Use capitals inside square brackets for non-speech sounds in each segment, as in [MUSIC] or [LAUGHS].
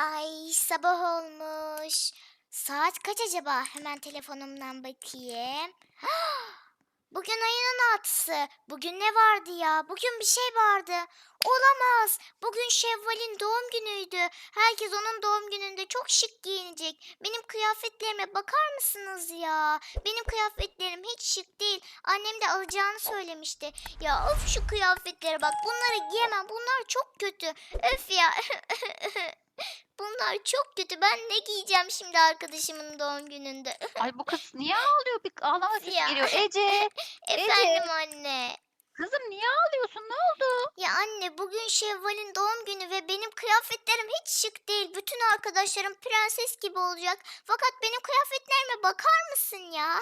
Ay sabah olmuş. Saat kaç acaba? Hemen telefonumdan bakayım. [GASPS] Bugün ayın altısı. Bugün ne vardı ya? Bugün bir şey vardı. Olamaz. Bugün Şevval'in doğum günüydü. Herkes onun doğum gününde çok şık giyinecek. Benim kıyafetlerime bakar mısınız ya? Benim kıyafetlerim hiç şık değil. Annem de alacağını söylemişti. Ya of şu kıyafetlere bak. Bunları giyemem. Bunlar çok kötü. Öf ya. [LAUGHS] Bunlar çok kötü. Ben ne giyeceğim şimdi arkadaşımın doğum gününde? Ay bu kız niye [LAUGHS] ağlıyor? Bir ağlama sesi geliyor. [LAUGHS] Ece, Efendim anne. Kızım niye ağlıyorsun? Ne oldu? Ya anne bugün Şevval'in doğum günü ve benim kıyafetlerim hiç şık değil. Bütün arkadaşlarım prenses gibi olacak. Fakat benim kıyafetlerime bakar mısın ya?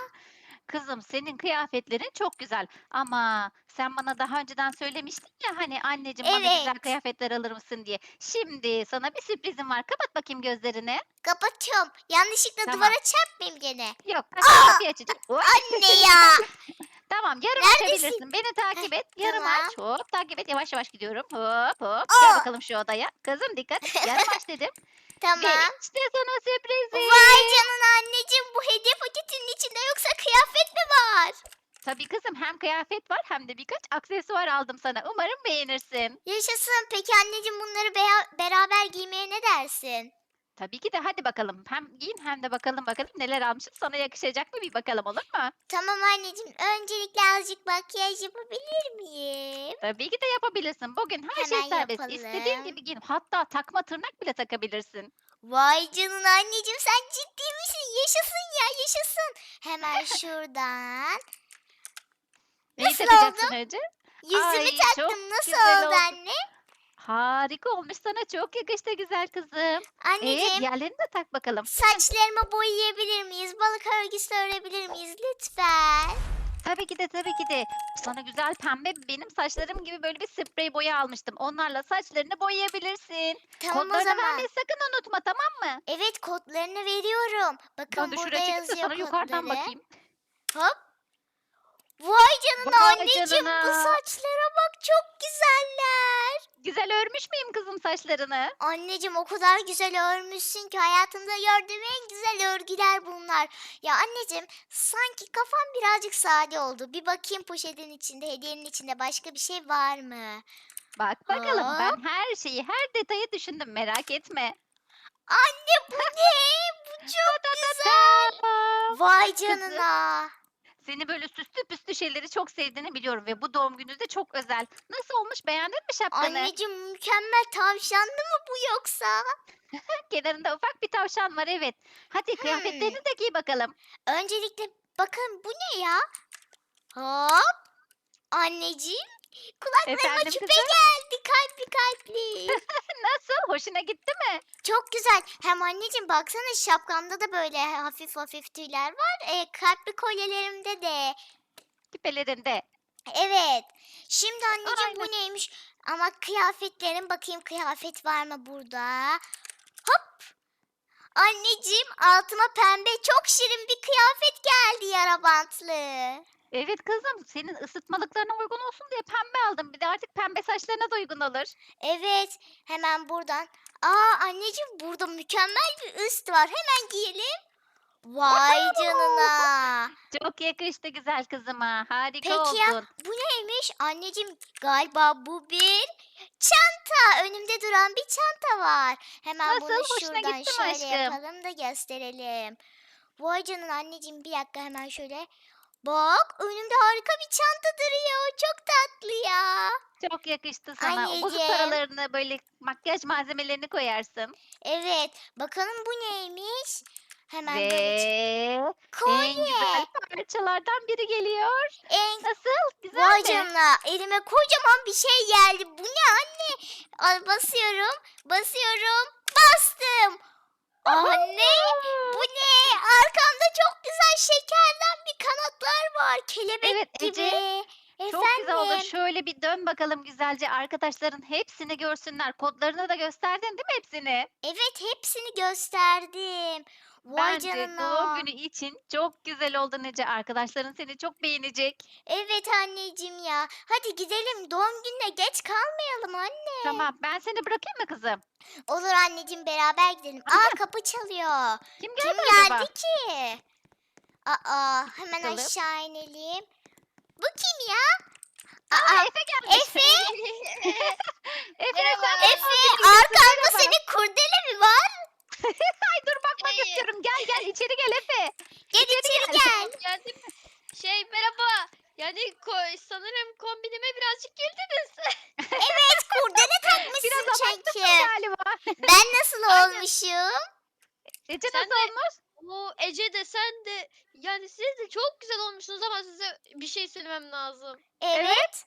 Kızım senin kıyafetlerin çok güzel ama sen bana daha önceden söylemiştin ya hani anneciğim bana güzel Evet. kıyafetler alır mısın diye. Şimdi sana bir sürprizim var. Kapat bakayım gözlerini. Kapatıyorum. Yanlışlıkla Tamam. duvara çarpmayayım gene. Yok, kapıyı açacağım. Hop. Anne ya. [LAUGHS] Tamam, yarım Neredesin? açabilirsin. Beni takip et. Yarım tamam. aç. Hop, takip et. Yavaş yavaş gidiyorum. Hop, hop. Aa! Gel bakalım şu odaya. Kızım dikkat. Yarım [LAUGHS] aç dedim. Ve tamam. işte sana sürprizim. Vay canına anneciğim bu hediye paketinin içinde yoksa kıyafet mi var? Tabii kızım hem kıyafet var hem de birkaç aksesuar aldım sana. Umarım beğenirsin. Yaşasın. Peki anneciğim bunları beya- beraber giymeye ne dersin? Tabii ki de hadi bakalım. Hem giyin hem de bakalım bakalım neler almışız. Sana yakışacak mı bir bakalım olur mu? Tamam anneciğim. Öncelikle azıcık makyaj yapabilir miyim? Tabii ki de yapabilirsin. Bugün her şey Hemen serbest. İstediğin yapalım. gibi giyin. Hatta takma tırnak bile takabilirsin. Vay canına anneciğim sen ciddi misin? Yaşasın ya yaşasın. Hemen [LAUGHS] şuradan. Neyi Nasıl takacaksın önce? Yüzümü Ay, taktım. Nasıl güzel oldu oldu. anne? Harika olmuş sana. Çok yakıştı güzel kızım. Ee, Anneciğim diğerlerini de tak bakalım. saçlarımı boyayabilir miyiz? Balık örgüsü örebilir miyiz? Lütfen. Tabii ki de tabii ki de. Sana güzel pembe benim saçlarım gibi böyle bir sprey boya almıştım. Onlarla saçlarını boyayabilirsin. Tamam o Kodlarını zaman. vermeyi sakın unutma tamam mı? Evet kodlarını veriyorum. Bakın de burada şuraya de yazıyor sana yukarıdan kodları. bakayım. Hop. Vay canına Vay anneciğim bu canına. saçlara bak çok güzeller. Güzel örmüş müyüm kızım saçlarını? Anneciğim o kadar güzel örmüşsün ki hayatımda gördüğüm en güzel örgüler bunlar. Ya anneciğim sanki kafam birazcık sade oldu. Bir bakayım poşetin içinde, hediyenin içinde başka bir şey var mı? Bak bakalım Hop. ben her şeyi her detayı düşündüm merak etme. Anne bu [LAUGHS] ne? Bu çok güzel. Vay canına. Seni böyle süslü püslü şeyleri çok sevdiğini biliyorum ve bu doğum günü de çok özel. Nasıl olmuş beğendin mi şapkanı? Anneciğim mükemmel tavşanlı mı bu yoksa? [LAUGHS] Kenarında ufak bir tavşan var evet. Hadi Hmm. kıyafetlerini de giy bakalım. Öncelikle bakın bu ne ya? Hop. Anneciğim kulaklarıma Efendim küpe kızım? geldi kalpli kalpli. [LAUGHS] Hoşuna gitti mi? Çok güzel. Hem anneciğim baksana şapkamda da böyle hafif hafif tüyler var. E, kalpli kolyelerimde de. Küpelerinde. Evet. Şimdi anneciğim bu Aynen. neymiş? Ama kıyafetlerim bakayım kıyafet var mı burada? Hop. Anneciğim altıma pembe çok şirin bir kıyafet geldi yara bantlı. Evet kızım senin ısıtmalıklarına uygun olsun diye pembe aldım. Bir de artık pembe saçlarına da uygun olur. Evet. Hemen buradan. Aa anneciğim burada mükemmel bir üst var. Hemen giyelim. Vay canına. Çok yakıştı güzel kızıma. Harika Peki oldun. ya bu neymiş? Anneciğim galiba bu bir çanta. Önümde duran bir çanta var. Hemen bunu Nasıl? Hoşuna şuradan gitti mi şöyle aşkım? yapalım da gösterelim. Vay canına anneciğim bir dakika hemen şöyle. Bak önümde harika bir çanta duruyor. Çok tatlı ya. Çok yakıştı sana. O bozuk Anneciğim. paralarını böyle makyaj malzemelerini koyarsın. Evet. Bakalım bu neymiş? Hemen böyle Ve en kolye. güzel parçalardan biri geliyor. En Nasıl? Güzel Vay mi? canına elime kocaman bir şey geldi. Bu ne anne? Al, basıyorum, basıyorum, bastım. Anne bu ne? Arkamda çok güzel şekerden bir var. Kelebek Evet, gibi. Ece. Çok güzel oldu. Efendim. Şöyle bir dön bakalım güzelce. Arkadaşların hepsini görsünler. Kodlarını da gösterdin değil mi hepsini? Evet hepsini gösterdim. Vay Bence canına. doğum günü için çok güzel oldun Ece. Arkadaşların seni çok beğenecek. Evet anneciğim ya. Hadi gidelim doğum gününe geç kalmayalım anne. Tamam ben seni bırakayım mı kızım? Olur anneciğim beraber gidelim. Aa kapı çalıyor. Kim Kim geldi acaba? geldi ki? Aa hemen Bakalım. aşağı inelim. Bu kim ya? Aa, Aa Efe gelmiş. Efe, [LAUGHS] Efe sen Efe arkanda senin kurdele mi var? [LAUGHS] Ay dur bakmak Hey. istiyorum. Gel gel içeri gel Efe. Gel içeri gel. [LAUGHS] Geldim. Şey merhaba. Yani sanırım kombinime birazcık güldünüz. Evet kurdele Biraz takmışsın abarttın çünkü. galiba. Ben nasıl Aynen. olmuşum? Ece nasıl de- olmuş? O Ece de sen de yani siz de çok güzel olmuşsunuz ama size bir şey söylemem lazım. Evet.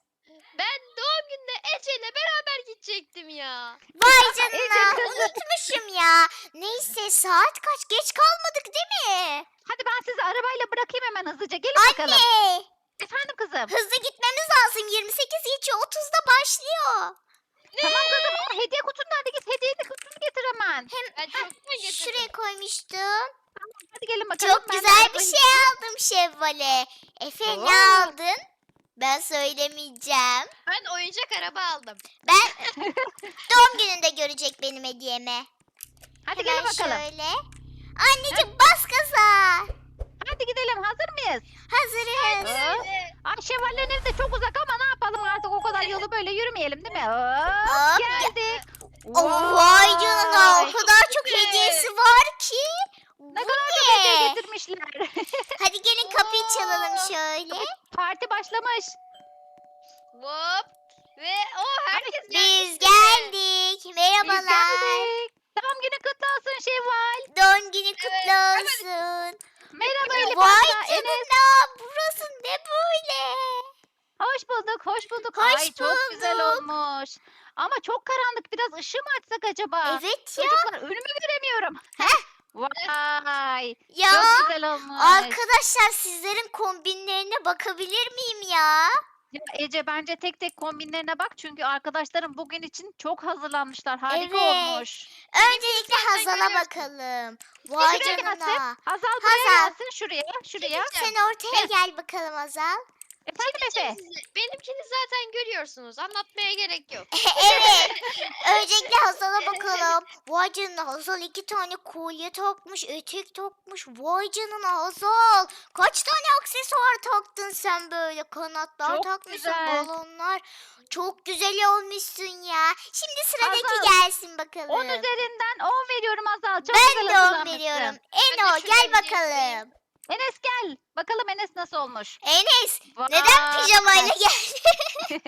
Ben doğum gününe Ece ile beraber gidecektim ya. Vay [LAUGHS] canına unutmuşum ya. Neyse saat kaç geç kalmadık değil mi? Hadi ben sizi arabayla bırakayım hemen hızlıca. Gelin bakalım. Anne Efendim kızım. hızlı gitmemiz lazım. 28 geçiyor 30'da başlıyor. Tamam kızım ama hediye kutun nerede? Git hediye kutunu getir hemen. Ben çoktan getirdim. Şuraya koymuştum. Hadi gelin bakalım. Çok ben güzel bir şey aldım Şevval'e. Efe ne Oo. aldın? Ben söylemeyeceğim. Ben oyuncak araba aldım. Ben [LAUGHS] doğum gününde görecek benim hediyemi. Hadi Hemen gelin bakalım. şöyle. Anneciğim bas gaza. Hadi gidelim. Hazır mıyız? Hazırız. Hop. Ay şevallerin evi de çok uzak ama ne yapalım artık o kadar yolu böyle yürümeyelim değil mi? Hop, Hop, geldik. Oh, vay canına o kadar çok hediyesi var ki. Ne kadar çok hediye getirmişler. [LAUGHS] Hadi gelin kapıyı çalalım şöyle. Parti başlamış. Hop. Ve o herkes Biz geldik. Biz Merhabalar. geldik. Doğum günü kutlu olsun Şevval. Doğum günü kutlu hemen- olsun. Merhaba Elif Vay abla, Enes. canına burası ne böyle? Hoş bulduk, hoş bulduk. Hoş Ay çok güzel bulduk. olmuş. Ama çok karanlık. Biraz ışığı mı açsak acaba? Evet ya. Çocuklar önümü göremiyorum. Heh. Vay. Ya Çok güzel olmuş. arkadaşlar sizlerin kombinlerine bakabilir miyim ya? Ya Ece bence tek tek kombinlerine bak çünkü arkadaşlarım bugün için çok hazırlanmışlar. Harika Evet. olmuş. Öncelikle Hazal'a görüyorsun. bakalım. Vay Şuraya canına. Hazal buraya Hazal. gelsin şuraya, şuraya. Sen ortaya gel bakalım Hazal. Efendim Efe. Benimkini zaten görüyorsunuz. Anlatmaya gerek yok. [LAUGHS] evet. Öncelikle Hazal'a bakalım. Vay canına Hazal iki tane kolye takmış, etek takmış. Vay canına Hazal. Kaç tane aksesuar taktın sen böyle? Kanatlar Çok takmışsın, güzel. balonlar. Çok güzel olmuşsun ya. Şimdi sıradaki Hazal, gelsin bakalım. 10 üzerinden 10 veriyorum Hazal. Çok ben güzel de on hazırlanmışsın. veriyorum. Eno şuraya gel bir değiştireyim. bakalım. Enes gel. Bakalım Enes nasıl olmuş. Enes neden Vay. pijamayla [LAUGHS] geldin?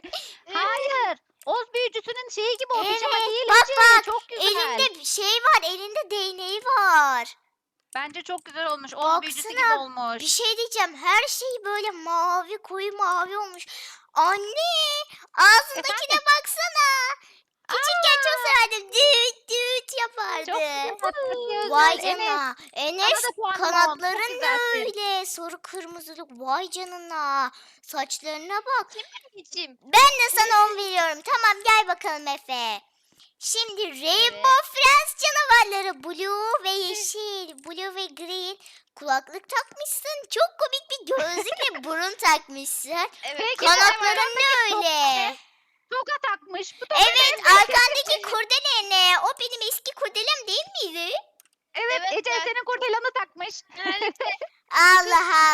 Hayır. Oz büyücüsünün şeyi gibi o pijama Evet, değil bak Ece. bak, Çok güzel. elinde bir şey var, elinde değneği var. Bence çok güzel olmuş. Oz büyücüsü gibi Baksana, olmuş. Bir şey diyeceğim. Her şey böyle mavi, koyu mavi olmuş. Anne, ağzındakine baksana. Küçükken çok severdim. Düt düt yapardı. Çok güzel. Vay canına. Enes Sana da puanım on. Çok kanatların ne güzelsin. öyle? Sarı kırmızılık. Vay canına. Saçlarına bak. Anneciğim. Ben de sana 10 veriyorum. Tamam gel bakalım Efe. Şimdi Rainbow Friends canavarları Blue ve yeşil, Blue ve green kulaklık takmışsın. Çok komik bir gözlük ve burun takmışsın. Evet. Peki, Kanatların ne öyle? Toka takmış. Bu da Evet arkandaki kurdele ne? O benim eski kurdelem değil miydi? Evet, Evet, Ece evet. senin kurdelanı takmış. Yani [LAUGHS] Allah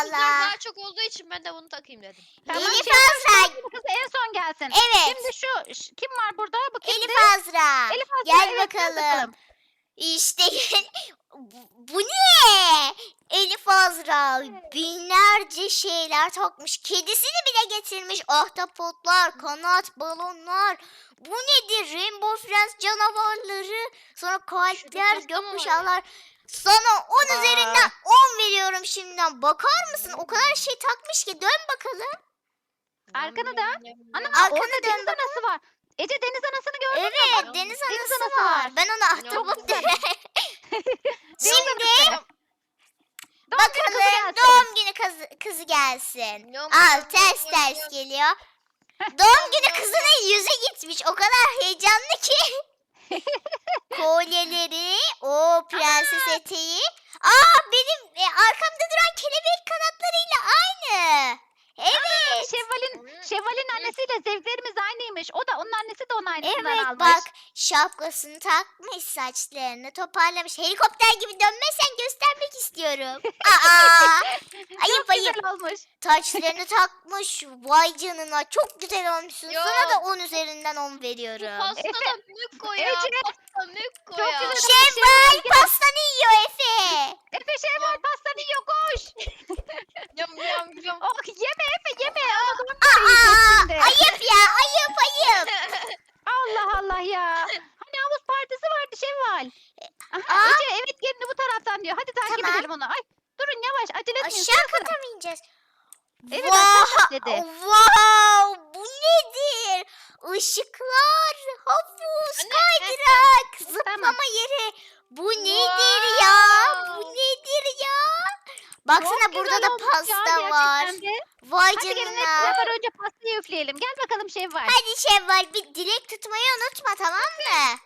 kızlar Allah. daha çok olduğu için ben de bunu takayım dedim. Tamam, Elif şey, Azra. Kız en son gelsin. Evet. Şimdi şu ş- kim var burada? Bu kimdi? Elif Azra. Elif Azra, Gel evet, gel bakalım. İşte [LAUGHS] bu, bu ne? Elif Azra binlerce şeyler takmış. Kedisini bile getirmiş. Ahtapotlar, kanat, balonlar. Bu nedir? Rainbow Friends canavarları. Sonra kalpler, gökkuşağlar. Sana 10 Aa. üzerinden 10 veriyorum şimdiden. Bakar mısın? O kadar şey takmış ki. Dön bakalım. Arkanı dön. Ana Arkanı orada dön deniz anası var. Ece deniz anasını gördün mü? Evet bak. deniz anası var. Ben ona ahtapot derim. [LAUGHS] Şimdi kızı bakalım gelsin. doğum günü kızı, kızı gelsin. Al ters ters geliyor. Doğum günü kızının yüzü gitmiş. O kadar heyecanlı ki. [LAUGHS] Kolyeleri, o prenses eteği. Aa benim e, arkamda duran kelebek kanatlarıyla aynı. Evet. Şevval'in Şevval'in annesiyle zevklerimiz aynıymış. O da onun annesi de onun aynısından Evet almış. bak şapkasını takmış saçlarını toparlamış. Helikopter gibi dönmesen göstermek istiyorum. [LAUGHS] Aa, ayıp Çok ayıp. güzel olmuş. Taçlarını takmış. Vay canına çok güzel olmuşsun. Yo. Sana da 10 üzerinden 10 Bu veriyorum. pasta da mükko ya. Ece. Pasta mükko Çok ya. güzel. Şevval pastanı yiyor Efe. Efe Şevval pastanı yiyor koş. Yum yum yum. Oh yeme Efe yeme. Ama Aa, şimdi. ayıp ya ayıp ayıp. [LAUGHS] Allah Allah ya. Hani havuz partisi vardı Şevval. Aha, Aa. Ece evet gelini bu taraftan diyor. Hadi takip Tamam. edelim onu. Ay durun yavaş acele etmeyin. Aşağı sıra sıra. kata mı ineceğiz? Evet, aşağı dedi. Wow, bu nedir? Işıklar, havuz, Anne, kaydırak, zıplama yeri. Bu nedir ya? Bu Wow. nedir ya? Baksana Çok burada güzel da olmuş ya, pasta var. de. Vay Hadi gelin hep canına. beraber önce pastayı üfleyelim. Gel bakalım Şevval. Hadi Şevval bir dilek tutmayı unutma tamam mı?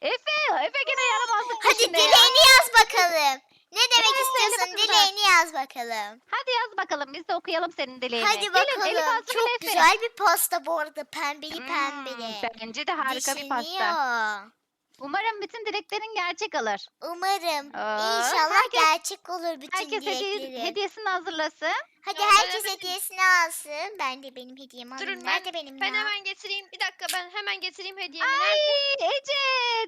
Efe, Efe gene yaramazlık Hadi peşinde ya. dileğini yaz bakalım. Ne demek Evet, istiyorsun? Dileğini yaz bakalım. Hadi yaz bakalım biz de okuyalım senin dileğini. Hadi Gelin, bakalım. Aslı Çok Efe. güzel bir pasta bu arada. Pembeli Hmm, pembeli. Bence de harika bir pasta. Düşünüyor. Umarım bütün dileklerin gerçek alır. Umarım. Aa, İnşallah herkes- gerçek olur bütün Herkes hediye, hediyesini hazırlasın. Hadi Ya ben herkes hemen- hediyesini alsın. Ben de benim hediyemi alayım. Durun, Nerede benim Ben ya? hemen getireyim. Bir dakika ben hemen getireyim hediyemi. Ay Nerede? Ece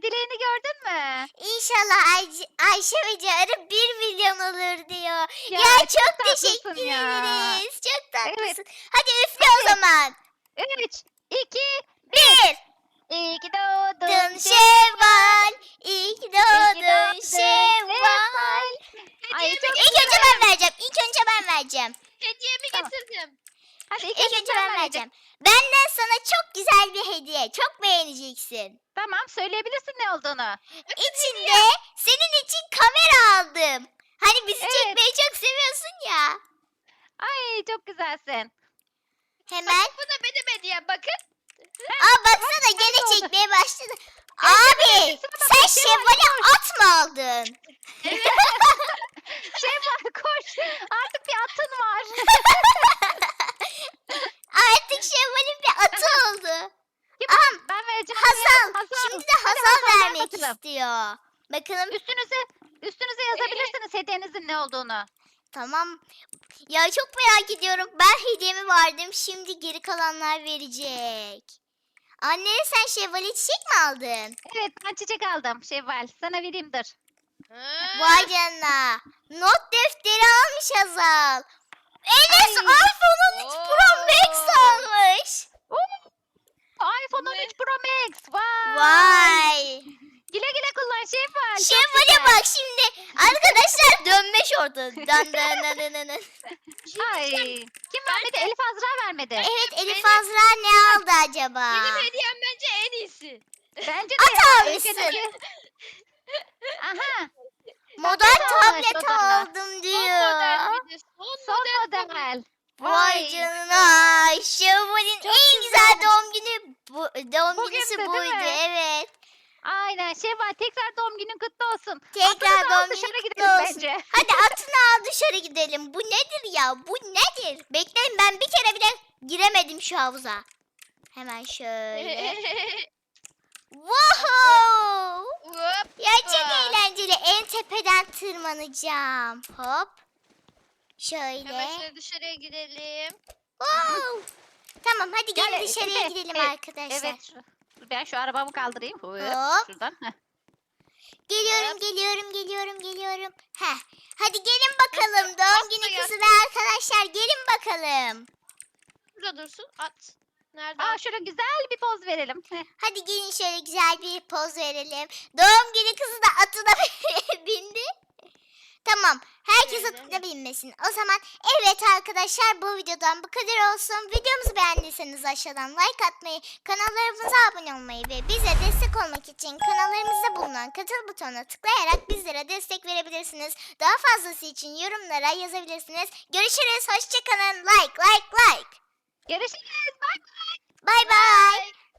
dileğini gördün mü? İnşallah Ayşe, Ayşe ve Carı 1 milyon olur diyor. Ya, Ya, çok, çok teşekkür tatlısın ya. ederiz. Çok tatlısın. Evet. Hadi üfle o zaman. 3, 2, 1. iyi ki doğdun. Şevval. İyi ki doğdun Şevval. Ay çok İlk önce ben vereceğim. İlk önce ben vereceğim. Hediyemi Tamam. getirdim. Hadi ilk, önce ben vereceğim. Benden sana çok güzel bir hediye. Çok beğeneceksin. Tamam söyleyebilirsin ne olduğunu. İçinde senin için kamera aldım. Hani bizi Evet. çekmeyi çok seviyorsun ya. Ay çok güzelsin. Hemen. Bu da benim hediyem bakın. Aa baksana gene çekmeye başladı. Abi sen bak, Şevval, Şevval'e at mı aldın? [LAUGHS] Şevval koş. Artık bir atın var. [LAUGHS] Artık Şevval'in bir atı oldu. Kim? Aha Ben vereceğim. Hazal. Şimdi de Hadi Hazal Hazal, ver vermek bakalım. istiyor. Bakalım Üstünüze, üstünüze [LAUGHS] yazabilirsiniz hediyenizin ne olduğunu. Tamam. Ya çok merak ediyorum. Ben hediyemi verdim. Şimdi geri kalanlar verecek. Anne sen Şevval'e çiçek mi aldın? Evet ben çiçek aldım Şevval. Sana vereyim dur. Vay canına. Not defteri almış Hazal. Enes Ay. 13 Pro Max Oo. almış. iPhone Ne? 13 Pro Max. Vay. Vay. Güle güle kullan Şevval. çok Şevval'e güzel. bak şimdi. Arkadaşlar dön dön dön dön, dön. Ay. Kim vermedi? Elif Azra vermedi. Evet Elif Benim- Azra ne aldı acaba? Benim hediyem bence en iyisi. Bence de At ya, Aha. Model Tablet aldım Son model diyor. bir de. Son, Son model. model. Vay canına. Şevval'in en güzel doğum günü bu, doğum Bugündü, günüsü buydu. Evet. Aynen Şevval tekrar doğum günün kutlu olsun. Tekrar Atını da al doğum dışarı günü gidelim kutlu olsun. bence. Hadi atını al dışarı gidelim. Bu nedir ya? Bu nedir? Bekleyin ben bir kere bile giremedim şu havuza. Hemen şöyle. Wow! Hop. Ya çok eğlenceli. En tepeden tırmanacağım. Hop. Hemen Şöyle. şöyle dışarıya gidelim. Wow. Tamam hadi gelin Gel, dışarıya gidelim evet, arkadaşlar. Evet. Ben şu arabamı kaldırayım. Hop, Hop. Şuradan. Heh. Geliyorum, Hop. geliyorum, geliyorum, geliyorum. Heh. Hadi gelin bakalım. Doğum günü gel. kızı ve arkadaşlar gelin bakalım. Burada dursun. At. Nerede? Aa şöyle güzel bir poz verelim. Heh. Hadi gelin şöyle güzel bir poz verelim. Doğum günü kızı da atına bindi. Tamam. Aklına bilmesin. O zaman evet arkadaşlar bu videodan bu kadar olsun. Videomuzu beğendiyseniz aşağıdan like atmayı, kanallarımıza abone olmayı ve bize destek olmak için kanallarımızda bulunan katıl butonuna tıklayarak bizlere destek verebilirsiniz. Daha fazlası için yorumlara yazabilirsiniz. Görüşürüz. Hoşçakalın. Like like like. Görüşürüz. Bye bye. Bye bye. Bye.